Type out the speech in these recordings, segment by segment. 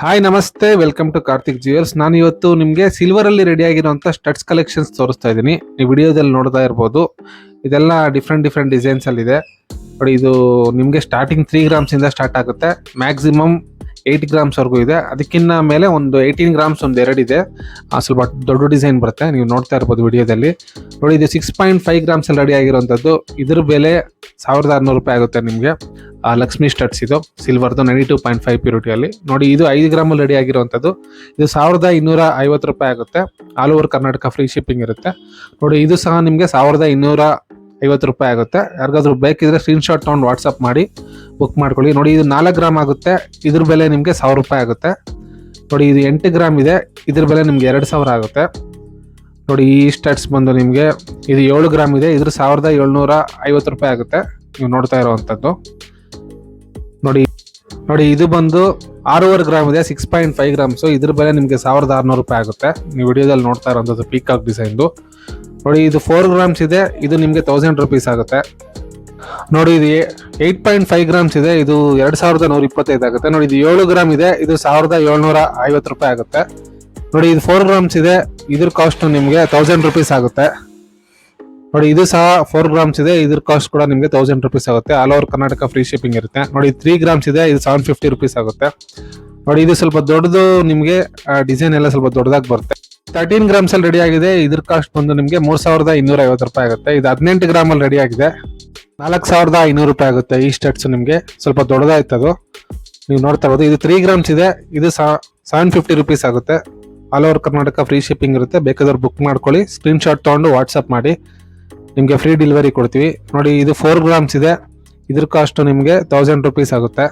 Hi ನಮಸ್ತೆ. Welcome to Karthik jewels ನಾನು ಇವತ್ತು ನಿಮಗೆ ಸಿಲ್ವರ್ ಅಲ್ಲಿ ರೆಡಿ ಆಗಿರುವಂತ ಸ್ಟಡ್ಸ್ ಕಲೆಕ್ಷನ್ಸ್ ತೋರಿಸ್ತಾ ಇದ್ದೀನಿ. ನೀವು ವಿಡಿಯೋದಲ್ಲಿ ನೋಡ್ತಾ ಇರ್ಬೋದು. ಇದೆಲ್ಲ ಡಿಫ್ರೆಂಟ್ ಡಿಫ್ರೆಂಟ್ ಡಿಸೈನ್ಸ್ ಅಲ್ಲಿ ಇದೆ ನೋಡಿ ಇದು ನಿಮಗೆ ಸ್ಟಾರ್ಟಿಂಗ್ ತ್ರೀ ಗ್ರಾಮ್ಸಿಂದ ಸ್ಟಾರ್ಟ್ ಆಗುತ್ತೆ. ಮ್ಯಾಕ್ಸಿಮಮ್ ಏಯ್ಟ್ ಗ್ರಾಮ್ಸ್ವರೆಗೂ ಇದೆ. ಅದಕ್ಕಿಂತ ಮೇಲೆ ಒಂದು ಏಯ್ಟೀನ್ ಗ್ರಾಮ್ಸ್ ಒಂದು ಎರಡು ಇದೆ. ಆ, ಸ್ವಲ್ಪ ದೊಡ್ಡ ಡಿಸೈನ್ ಬರುತ್ತೆ. ನೀವು ನೋಡ್ತಾ ಇರ್ಬೋದು ವಿಡಿಯೋದಲ್ಲಿ. ನೋಡಿ ಇದು ಸಿಕ್ಸ್ ಪಾಯಿಂಟ್ ಫೈವ್ ಗ್ರಾಮ್ಸಲ್ಲಿ ರೆಡಿ ಆಗಿರುವಂಥದ್ದು ಇದ್ರ ಬೆಲೆ ಸಾವಿರದ ಆರುನೂರು ರೂಪಾಯಿ ಆಗುತ್ತೆ ನಿಮಗೆ. ಲಕ್ಷ್ಮಿ ಸ್ಟಡ್ಸ್ ಇದು. ಸಿಲ್ವರ್ದು ನೈಂಟಿ ಟೂ ಪಾಯಿಂಟ್ ಫೈವ್ ಪ್ಯೂರಿಟಿಯಲ್ಲಿ ನೋಡಿ ಇದು ಐದು ಗ್ರಾಮಲ್ಲಿ ರೆಡಿ ಆಗಿರುವಂಥದ್ದು ಇದು ಸಾವಿರದ ಇನ್ನೂರ ಐವತ್ತು ರೂಪಾಯಿ ಆಗುತ್ತೆ. All over Karnataka free shipping ಇರುತ್ತೆ. ನೋಡಿ ಇದು ಸಹ ನಿಮಗೆ ಸಾವಿರದ ಇನ್ನೂರ ಐವತ್ತು ರೂಪಾಯಿ ಆಗುತ್ತೆ. ಯಾರಿಗಾದ್ರೂ ಬೇಕಿದ್ರೆ ಸ್ಕ್ರೀನ್ಶಾಟ್ ತೊಗೊಂಡು ವಾಟ್ಸಪ್ ಮಾಡಿ ಬುಕ್ ಮಾಡ್ಕೊಳ್ಳಿ. ನೋಡಿ, ಇದು ನಾಲ್ಕು ಗ್ರಾಮ್ ಆಗುತ್ತೆ. ಇದ್ರ ಬೆಲೆ ನಿಮಗೆ ಸಾವಿರ ರೂಪಾಯಿ ಆಗುತ್ತೆ. ನೋಡಿ, ಇದು ಎಂಟು ಗ್ರಾಮ್ ಇದೆ. ಇದ್ರ ಬೆಲೆ ನಿಮಗೆ ಎರಡು ಸಾವಿರ ಆಗುತ್ತೆ. ನೋಡಿ, ಈ ಸ್ಟಡ್ಸ್ ಬಂದು ನಿಮಗೆ ಇದು ಏಳು ಗ್ರಾಮ್ ಇದೆ. ಇದ್ರ ಸಾವಿರದ ಏಳ್ನೂರ ಐವತ್ತು ರೂಪಾಯಿ ಆಗುತ್ತೆ. ನೀವು ನೋಡ್ತಾ ಇರುವಂಥದ್ದು. ನೋಡಿ ನೋಡಿ, ಇದು ಬಂದು ಆರೂವರೆ ಗ್ರಾಮ್ ಇದೆ ಸಿಕ್ಸ್ ಪಾಯಿಂಟ್ ಫೈವ್ ಗ್ರಾಮ್ಸು ಇದ್ರ ಬೆಲೆ ನಿಮಗೆ ಸಾವಿರದ ಆರುನೂರು ರೂಪಾಯಿ ಆಗುತ್ತೆ. ನೀವು ವಿಡಿಯೋದಲ್ಲಿ ನೋಡ್ತಾ ಇರೋಂಥದ್ದು ಪೀಕಾಕ್ ಡಿಸೈನ್ದು ನೋಡಿ, ಇದು ಫೋರ್ ಗ್ರಾಮ್ಸ್ ಇದೆ. ಇದು ನಿಮಗೆ ತೌಸಂಡ್ ರುಪೀಸ್ ಆಗುತ್ತೆ. ನೋಡಿ, ಇದು ಏಯ್ಟ್ ಪಾಯಿಂಟ್ ಫೈವ್ ಗ್ರಾಮ್ಸ್ ಇದೆ. ಇದು ಎರಡ್ ಸಾವಿರದ ನೂರ ಇಪ್ಪತ್ತೈದು ಆಗುತ್ತೆ. ನೋಡಿ, ಇದು ಏಳು ಗ್ರಾಮ್ ಇದೆ. ಇದು ಸಾವಿರದ ಏಳ್ನೂರ ಐವತ್ತು ರೂಪಾಯಿ ಆಗುತ್ತೆ. ನೋಡಿ, ಇದು ಫೋರ್ ಗ್ರಾಮ್ಸ್ ಇದೆ. ಇದ್ರ ಕಾಸ್ಟ್ ನಿಮಗೆ ತೌಸಂಡ್ ರುಪೀಸ್ ಆಗುತ್ತೆ. ನೋಡಿ, ಇದು ಸಹ ಫೋರ್ ಗ್ರಾಮ್ಸ್ ಇದೆ. ಇದ್ರ ಕಾಸ್ಟ್ ಕೂಡ ನಿಮಗೆ ತೌಸಂಡ್ ರುಪೀಸ್ ಆಗುತ್ತೆ. All over Karnataka free shipping ಇರುತ್ತೆ. ನೋಡಿ ತ್ರೀ ಗ್ರಾಮ್ಸ್ ಇದೆ. ಇದು ಸೆವೆನ್ ಫಿಫ್ಟಿ ರುಪೀಸ್ ಆಗುತ್ತೆ. ನೋಡಿ, ಇದು ಸ್ವಲ್ಪ ದೊಡ್ಡದು ನಿಮಗೆ ಡಿಸೈನ್ ಎಲ್ಲ ಸ್ವಲ್ಪ ದೊಡ್ಡದಾಗಿ ಬರುತ್ತೆ. ತರ್ಟೀನ್ ಗ್ರಾಮ್ಸ್ ಅಲ್ಲಿ ರೆಡಿ ಆಗಿದೆ. ಇದ್ರ ಕಾಸ್ಟ್ ಬಂದು ನಿಮಗೆ ಮೂರ್ ಸಾವಿರದ ಇನ್ನೂರ ಐವತ್ತು ರೂಪಾಯಿ ಆಗುತ್ತೆ. ಇದು ಹದಿನೆಂಟು ಗ್ರಾಮ್ ಅಲ್ಲಿ ರೆಡಿ ಆಗಿದೆ. ನಾಲ್ಕು ಸಾವಿರದ ಐನೂರು ರೂಪಾಯಿ ಆಗುತ್ತೆ ಈ ಸ್ಟಡ್ಸ್ ನಿಮಗೆ. ಸ್ವಲ್ಪ ದೊಡ್ಡದಾಯ್ತು ಅದು. ನೀವು ನೋಡ್ತಾ ಇರೋದು ಇದು ತ್ರೀ ಗ್ರಾಮ್ಸ್ ಇದೆ. ಇದು ಸೆವೆನ್ ಫಿಫ್ಟಿ ರುಪೀಸ್ ಆಗುತ್ತೆ. All over Karnataka free shipping ಇರುತ್ತೆ. ಬೇಕಾದವ್ರು ಬುಕ್ ಮಾಡ್ಕೊಳ್ಳಿ. ಸ್ಕ್ರೀನ್ ಶಾಟ್ ತೊಗೊಂಡು ವಾಟ್ಸಪ್ ಮಾಡಿ. ನಿಮಗೆ ಫ್ರೀ ಡೆಲಿವರಿ ಕೊಡ್ತೀವಿ. ನೋಡಿ, ಇದು ಫೋರ್ ಗ್ರಾಮ್ಸ್ ಇದೆ. ಇದ್ರ ಕಾಸ್ಟ್ ನಿಮಗೆ ತೌಸಂಡ್ ರುಪೀಸ್ ಆಗುತ್ತೆ.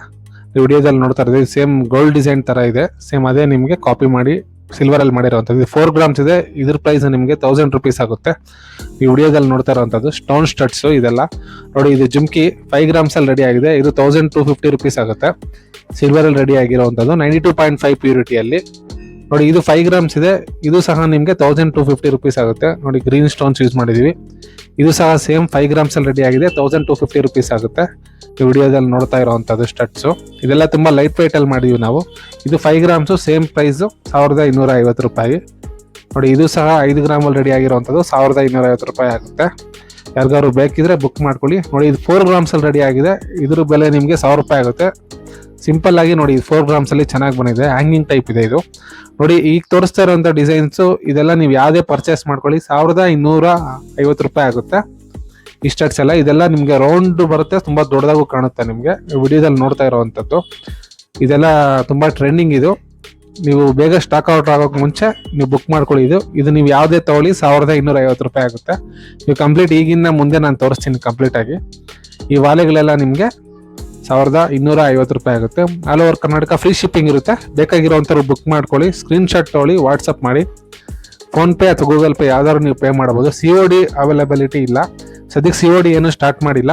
ವಿಡಿಯೋದಲ್ಲಿ ನೋಡ್ತಾ ಇದ್ದೀವಿ ಸೇಮ್ ಗೋಲ್ಡ್ ಡಿಸೈನ್ ಥರ ಇದೆ. ಸೇಮ್ ಅದೇ ನಿಮಗೆ ಕಾಪಿ ಮಾಡಿ ಸಿಲ್ವರ್ ಅಲ್ಲಿ ಮಾಡಿರುವಂಥದ್ದು. ಇದು ಫೋರ್ ಗ್ರಾಮ್ಸ್ ಇದೆ. ಇದ್ರ ಪ್ರೈಸ್ ನಿಮಗೆ ತೌಸಂಡ್ ರುಪೀಸ್ ಆಗುತ್ತೆ. ಈ ವಿಡಿಯೋದಲ್ಲಿ ನೋಡ್ತಾ ಇರುವಂಥದ್ದು ಸ್ಟೋನ್ ಸ್ಟಡ್ಸ್ ಇದೆಲ್ಲ. ನೋಡಿ, ಇದು ಜುಮ್ಕಿ ಫೈವ್ ಗ್ರಾಮ್ಸ್ ಅಲ್ಲಿ ರೆಡಿ ಆಗಿದೆ. ಇದು ತೌಸಂಡ್ ಟೂ ಫಿಫ್ಟಿ ರುಪೀಸ್ ಆಗುತ್ತೆ. ಸಿಲ್ವರ್ ಅಲ್ಲಿ ರೆಡಿ ಆಗಿರುವಂಥದ್ದು. ನೈಂಟಿ ಟೂ ಪಾಯಿಂಟ್ ಫೈವ್ ಪ್ಯೂರಿಟಿಯಲ್ಲಿ ನೋಡಿ, ಇದು ಫೈವ್ ಗ್ರಾಮ್ಸ್ ಇದೆ. ಇದು ಸಹ ನಿಮಗೆ ತೌಸಂಡ್ ಟು ಫಿಫ್ಟಿ ರುಪೀಸ್ ಆಗುತ್ತೆ. ನೋಡಿ ಗ್ರೀನ್ ಸ್ಟೋನ್ಸ್ ಯೂಸ್ ಮಾಡಿದೀವಿ. ಇದು ಸಹ ಸೇಮ್ ಫೈವ್ ಗ್ರಾಮ್ಸ್ ಅಲ್ಲಿ ರೆಡಿ ಆಗಿದೆ. ತೌಸಂಡ್ ಟು ಫಿಫ್ಟಿ ರುಪೀಸ್ ಆಗುತ್ತೆ. ಈ ವಿಡಿಯೋದಲ್ಲಿ ನೋಡ್ತಾ ಇರುವಂಥದ್ದು ಸ್ಟಟ್ಸು ಇದೆಲ್ಲ ತುಂಬಾ ಲೈಟ್ ವೆಯ್ಟ್ ಅಲ್ಲಿ ಮಾಡಿದೀವಿ ನಾವು. ಇದು ಫೈವ್ ಗ್ರಾಮ್ಸು ಸೇಮ್ ಪ್ರೈಸ್ ಸಾವಿರದ ಇನ್ನೂರ ಐವತ್ತು ರೂಪಾಯಿ. ನೋಡಿ, ಇದು ಸಹ ಐದು ಗ್ರಾಮಲ್ಲಿ ರೆಡಿ ಆಗಿರುವಂಥದ್ದು. ಸಾವಿರದ ಇನ್ನೂರ ಐವತ್ತು ರೂಪಾಯಿ ಆಗುತ್ತೆ. ಯಾರಿಗಾದ್ರು ಬೇಕಿದ್ರೆ ಬುಕ್ ಮಾಡ್ಕೊಳ್ಳಿ. ನೋಡಿ, ಇದು ಫೋರ್ ಗ್ರಾಮ್ಸಲ್ಲಿ ರೆಡಿ ಆಗಿದೆ. ಇದ್ರ ಬೆಲೆ ನಿಮಗೆ ಸಾವಿರ ರೂಪಾಯಿ ಆಗುತ್ತೆ. ಸಿಂಪಲ್ ಆಗಿ ನೋಡಿ ಫೋರ್ ಗ್ರಾಮ್ಸ್ ಅಲ್ಲಿ ಚೆನ್ನಾಗಿ ಬಂದಿದೆ. ಹ್ಯಾಂಗಿಂಗ್ ಟೈಪ್ ಇದೆ ಇದು. ನೋಡಿ, ಈಗ ತೋರಿಸ್ತಾ ಇರುವಂತ ಡಿಸೈನ್ಸ್ ಇದೆಲ್ಲ ನೀವು ಯಾವುದೇ ಪರ್ಚೇಸ್ ಮಾಡ್ಕೊಳ್ಳಿ. ಸಾವಿರದ ಇನ್ನೂರ ಐವತ್ತು ರೂಪಾಯಿ ಆಗುತ್ತೆ. ಇಷ್ಟಕ್ಸ್ ಎಲ್ಲ. ಇದೆಲ್ಲ ನಿಮಗೆ ರೌಂಡ್ ಬರುತ್ತೆ, ತುಂಬಾ ದೊಡ್ಡದಾಗೂ ಕಾಣುತ್ತೆ ನಿಮಗೆ. ವಿಡಿಯೋದಲ್ಲಿ ನೋಡ್ತಾ ಇರುವಂತದ್ದು. ಇದೆಲ್ಲ ತುಂಬಾ ಟ್ರೆಂಡಿಂಗ್ ಇದು. ನೀವು ಬೇಗ ಸ್ಟಾಕ್ ಔಟ್ ಆಗೋಕೆ ಮುಂಚೆ ನೀವು ಬುಕ್ ಮಾಡ್ಕೊಳ್ಳಿ ಇದು. ಇದು ನೀವು ಯಾವುದೇ ತಗೊಳ್ಳಿ, ಸಾವಿರದ ಇನ್ನೂರ ಐವತ್ತು ರೂಪಾಯಿ ಆಗುತ್ತೆ. ನೀವು ಕಂಪ್ಲೀಟ್ ಈಗಿನ ಮುಂದೆ ನಾನು ತೋರಿಸ್ತೀನಿ ಕಂಪ್ಲೀಟ್ ಆಗಿ. ಈ ವಾಲೆಗಳೆಲ್ಲ ನಿಮಗೆ ಸಾವಿರದ ಇನ್ನೂರ ಐವತ್ತು ರೂಪಾಯಿ ಆಗುತ್ತೆ. All over Karnataka free shipping ಇರುತ್ತೆ. ಬೇಕಾಗಿರೋಂಥವ್ರು ಬುಕ್ ಮಾಡ್ಕೊಳ್ಳಿ ಸ್ಕ್ರೀನ್ಶಾಟ್ ತೊಗೊಳ್ಳಿ ವಾಟ್ಸಪ್ ಮಾಡಿ. ಫೋನ್ಪೇ ಅಥವಾ ಗೂಗಲ್ ಪೇ ಯಾವ್ದಾದ್ರು ನೀವು ಪೇ ಮಾಡ್ಬೋದು. ಸಿ ಒ ಡಿ ಅವೈಲಬಿಲಿಟಿ ಇಲ್ಲ. ಸದ್ಯಕ್ಕೆ ಸಿ ಒ ಡಿ ಏನು ಸ್ಟಾರ್ಟ್ ಮಾಡಿಲ್ಲ.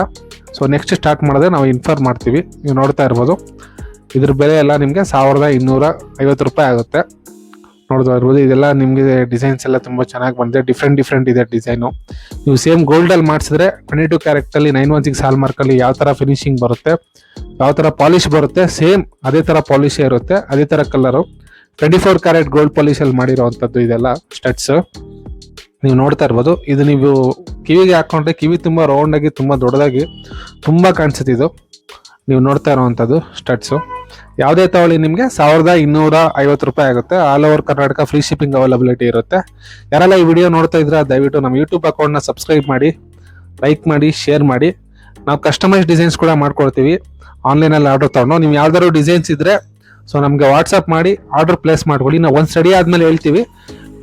ಸೊ ನೆಕ್ಸ್ಟ್ ಸ್ಟಾರ್ಟ್ ಮಾಡಿದ್ರೆ ನಾವು ಇನ್ಫಾರ್ಮ್ ಮಾಡ್ತೀವಿ. ನೀವು ನೋಡ್ತಾ ಇರ್ಬೋದು. ಇದ್ರ ಬೆಲೆ ಎಲ್ಲ ನಿಮಗೆ ಸಾವಿರದ ಇನ್ನೂರ ಐವತ್ತು ರೂಪಾಯಿ ಆಗುತ್ತೆ. ನೋಡ್ತಾ ಇರ್ಬೋದು. ಇದೆಲ್ಲ ನಿಮಗೆ ಡಿಸೈನ್ಸ್ ಎಲ್ಲ ತುಂಬ ಚೆನ್ನಾಗಿ ಬಂದಿದೆ. ಡಿಫ್ರೆಂಟ್ ಡಿಫ್ರೆಂಟ್ ಇದೆ ಡಿಸೈನು ನೀವು ಸೇಮ್ ಗೋಲ್ಡಲ್ಲಿ ಮಾಡಿಸಿದ್ರೆ ಟ್ವೆಂಟಿ ಟು ಕ್ಯಾರೆಕ್ಟಲ್ಲಿ ನೈನ್ ಒನ್ ಸಿಕ್ಸ್ ಹಾಲ್ ಮಾರ್ಕಲ್ಲಿ ಯಾವ ಥರ ಫಿನಿಶಿಂಗ್ ಬರುತ್ತೆ ಯಾವ ಥರ ಪಾಲಿಶ್ ಬರುತ್ತೆ ಸೇಮ್ ಅದೇ ಥರ ಪಾಲಿಶ್ ಇರುತ್ತೆ, ಅದೇ ಥರ colour twenty four carat gold ಪಾಲಿಶಲ್ಲಿ ಮಾಡಿರೋವಂಥದ್ದು ಇದೆಲ್ಲ ಸ್ಟಡ್ಸ್ ನೀವು ನೋಡ್ತಾ ಇರ್ಬೋದು. ಇದು ನೀವು ಕಿವಿಗೆ ಹಾಕೊಂಡ್ರೆ ಕಿವಿ ತುಂಬ ರೌಂಡಾಗಿ ತುಂಬ ದೊಡ್ಡದಾಗಿ ತುಂಬ ಕಾಣಿಸುತ್ತೆ ಇದು. ನೀವು ನೋಡ್ತಾ ಇರೋವಂಥದ್ದು ಸ್ಟಡ್ಸು ಯಾವುದೇ ತಗೊಳ್ಳಿ ನಿಮಗೆ ಸಾವಿರದ ಇನ್ನೂರ ಐವತ್ತು ರೂಪಾಯಿ ಆಗುತ್ತೆ. All over Karnataka free shipping availability ಇರುತ್ತೆ. ಯಾರೆಲ್ಲ ಈ ವಿಡಿಯೋ ನೋಡ್ತಾ ಇದ್ರೆ ದಯವಿಟ್ಟು ನಮ್ಮ ಯೂಟ್ಯೂಬ್ ಅಕೌಂಟ್ನ ಸಬ್ಸ್ಕ್ರೈಬ್ ಮಾಡಿ ಲೈಕ್ ಮಾಡಿ ಶೇರ್ ಮಾಡಿ. ನಾವು ಕಸ್ಟಮೈಸ್ ಡಿಸೈನ್ಸ್ ಕೂಡ ಮಾಡ್ಕೊಡ್ತೀವಿ ಆನ್ಲೈನಲ್ಲಿ ಆರ್ಡರ್ ತೊಗೊಂಡು. ನೀವು ಯಾವ್ದಾದ್ರು ಡಿಸೈನ್ಸ್ ಇದ್ರೆ ಸೊ ನಮಗೆ ವಾಟ್ಸಪ್ ಮಾಡಿ ಆರ್ಡರ್ ಪ್ಲೇಸ್ ಮಾಡ್ಕೊಳ್ಳಿ. ನಾವು ಒಂದು ಸ್ಟಡಿ ಆದಮೇಲೆ ಹೇಳ್ತೀವಿ.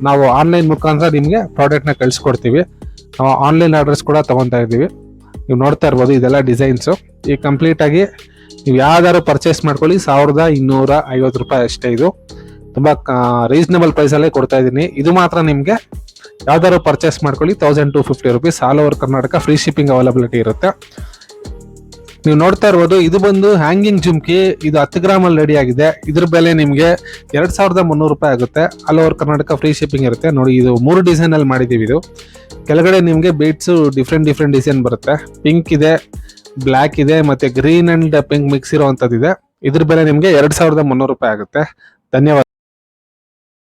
ನಾವು ಆನ್ಲೈನ್ ಮುಖಾಂತರ ನಿಮಗೆ ಪ್ರಾಡಕ್ಟ್ನ ಕಳಿಸ್ಕೊಡ್ತೀವಿ. ನಾವು ಆನ್ಲೈನ್ ಆರ್ಡರ್ಸ್ ಕೂಡ ತೊಗೊತಾ ಇದ್ದೀವಿ. ನೀವು ನೋಡ್ತಾ ಇರ್ಬೋದು ಇದೆಲ್ಲ ಡಿಸೈನ್ಸು ಈ ಕಂಪ್ಲೀಟ್ ಆಗಿ ನೀವು ಯಾವ್ದಾದ್ರು ಪರ್ಚೇಸ್ ಮಾಡ್ಕೊಳ್ಳಿ, ಸಾವಿರದ ಇನ್ನೂರ ಐವತ್ತು ರೂಪಾಯಿ ಅಷ್ಟೇ ಇದು. ತುಂಬಾ ರೀಸನಬಲ್ ಪ್ರೈಸಲ್ಲೇ ಕೊಡ್ತಾ ಇದ್ದೀನಿ. ಇದು ಮಾತ್ರ ನಿಮಗೆ ಯಾವ್ದಾದ್ರು ಪರ್ಚೇಸ್ ಮಾಡ್ಕೊಳ್ಳಿ thousand two fifty rupees all over Karnataka free shipping availability ಇರುತ್ತೆ. ನೀವು ನೋಡ್ತಾ ಇರ್ಬೋದು, ಇದು ಬಂದು ಹ್ಯಾಂಗಿಂಗ್ ಜುಮ್ಕಿ, ಇದು ಹತ್ತು ಗ್ರಾಮಲ್ಲಿ ರೆಡಿ ಆಗಿದೆ. ಇದ್ರ ಬೆಲೆ ನಿಮಗೆ ಎರಡ್ ಸಾವಿರದ ಮುನ್ನೂರು ರೂಪಾಯಿ ಆಗುತ್ತೆ. All over Karnataka free shipping ಇರುತ್ತೆ. ನೋಡಿ, ಇದು ಮೂರು ಡಿಸೈನ್ ಅಲ್ಲಿ ಮಾಡಿದೀವಿ ಇದು. ಕೆಳಗಡೆ ನಿಮಗೆ ಬೀಟ್ಸು ಡಿಫ್ರೆಂಟ್ ಡಿಫ್ರೆಂಟ್ ಡಿಸೈನ್ ಬರುತ್ತೆ. ಪಿಂಕ್ ಇದೆ ಬ್ಲ್ಯಾಕ್ ಇದೆ, ಮತ್ತೆ ಗ್ರೀನ್ ಅಂಡ್ ಪಿಂಕ್ ಮಿಕ್ಸ್ ಇರುವಂತದ್ದು ಇದೆ ಇದ್ರ ಬೆಲೆ ನಿಮಗೆ ಎರಡ್ ಸಾವಿರದ ಮುನ್ನೂರು ರೂಪಾಯಿ ಆಗುತ್ತೆ. ಧನ್ಯವಾದ.